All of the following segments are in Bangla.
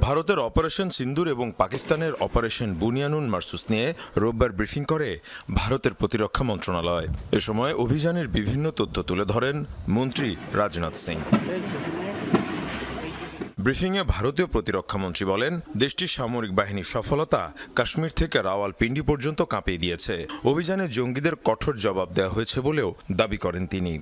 ভারতের অপারেশন সিন্দুর এবং পাকিস্তানের অপারেশন বুনিয়ানুন মার্সুস নিয়ে রোববার ব্রিফিং করে ভারতের প্রতিরক্ষা মন্ত্রণালয়। এ সময় অভিযানের বিভিন্ন তথ্য তুলে ধরেন মন্ত্রী রাজনাথ সিং। ব্রিফিংয়ে ভারতীয় প্রতিরক্ষা মন্ত্রী বলেন, দেশটির সামরিক বাহিনীর সফলতা কাশ্মীর থেকে রাওয়ালপিন্ডি পর্যন্ত কাঁপিয়ে দিয়েছে। অভিযানে জঙ্গিদের কঠোর জবাব দেওয়া হয়েছে বলেও দাবি করেন তিনি।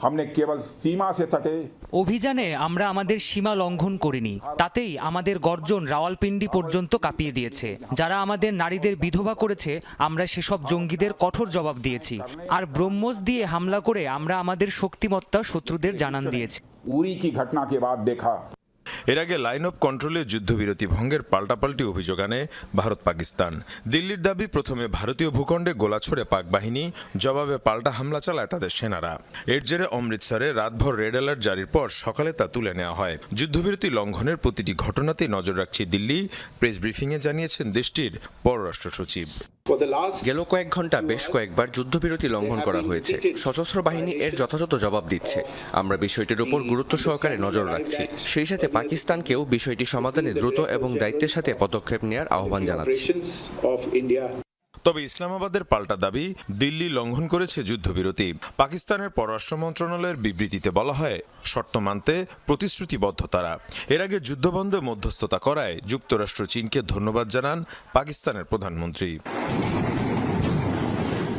हमने केवल सीमा से सटे অভিযানে আমরা আমাদের সীমা লঙ্ঘন করিনি তাতেই আমাদের গর্জন রাওয়ালপিন্ডি পর্যন্ত কাঁপিয়ে দিয়েছে যারা আমাদের নারীদের বিধবা করেছে আমরা সেসব জঙ্গিদের কঠোর জবাব দিয়েছি আর ব্রহ্মোস দিয়ে হামলা করে আমরা আমাদের শক্তিমত্তা শত্রুদের জানান দিয়েছি उरी की घटना के बाद देखा এর আগে লাইন অফ কন্ট্রোলে যুদ্ধবিরতি ভঙ্গের পাল্টাপাল্টি অভিযোগ আনে ভারত পাকিস্তান। দিল্লির দাবি, প্রথমে ভারতীয় ভূখণ্ডে গোলা ছড়ে পাক বাহিনী, জবাবে পাল্টা হামলা চালায় তাদের সেনারা। এর জেরে অমৃতসরে রাতভর রেড অ্যালার্ট জারির পর সকালে তা তুলে নেওয়া হয়। যুদ্ধবিরতি লঙ্ঘনের প্রতিটি ঘটনাতেই নজর রাখছে দিল্লি। প্রেস ব্রিফিংয়ে জানিয়েছেন দেশটির পররাষ্ট্র সচিব। গেল কয়েক ঘণ্টা বেশ কয়েকবার যুদ্ধবিরতি লঙ্ঘন করা হয়েছে। সশস্ত্র বাহিনী এর যথাযথ জবাব দিচ্ছে। আমরা বিষয়টির উপর গুরুত্ব সহকারে নজর রাখছি। সেই সাথে পাকিস্তানকেও বিষয়টি সমাধানে দ্রুত এবং দায়িত্বের সাথে পদক্ষেপ নেওয়ার আহ্বান জানাচ্ছি। তবে ইসলামাবাদের পাল্টা দাবি দিল্লি লঙ্ঘন করেছে যুদ্ধবিরতি। পাকিস্তানের পররাষ্ট্র মন্ত্রণালয়ের বিবৃতিতে বলা হয়, শর্ত মানতে প্রতিশ্রুতিবদ্ধ তারা। এর আগে যুদ্ধবন্ধে মধ্যস্থতা করায় যুক্তরাষ্ট্র চীনকে ধন্যবাদ জানান পাকিস্তানের প্রধানমন্ত্রী।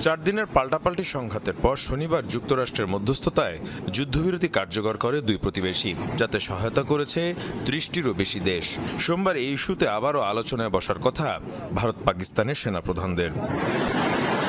চার দিনের পাল্টাপাল্টি সংঘাতের পর শনিবার যুক্তরাষ্ট্রের মধ্যস্থতায় যুদ্ধবিরতি কার্যকর করে দুই প্রতিবেশী, যাতে সহায়তা করেছে ত্রিশটিরও বেশি দেশ। সোমবার এই ইস্যুতে আবারও আলোচনায় বসার কথা ভারত পাকিস্তানের সেনাপ্রধানদের।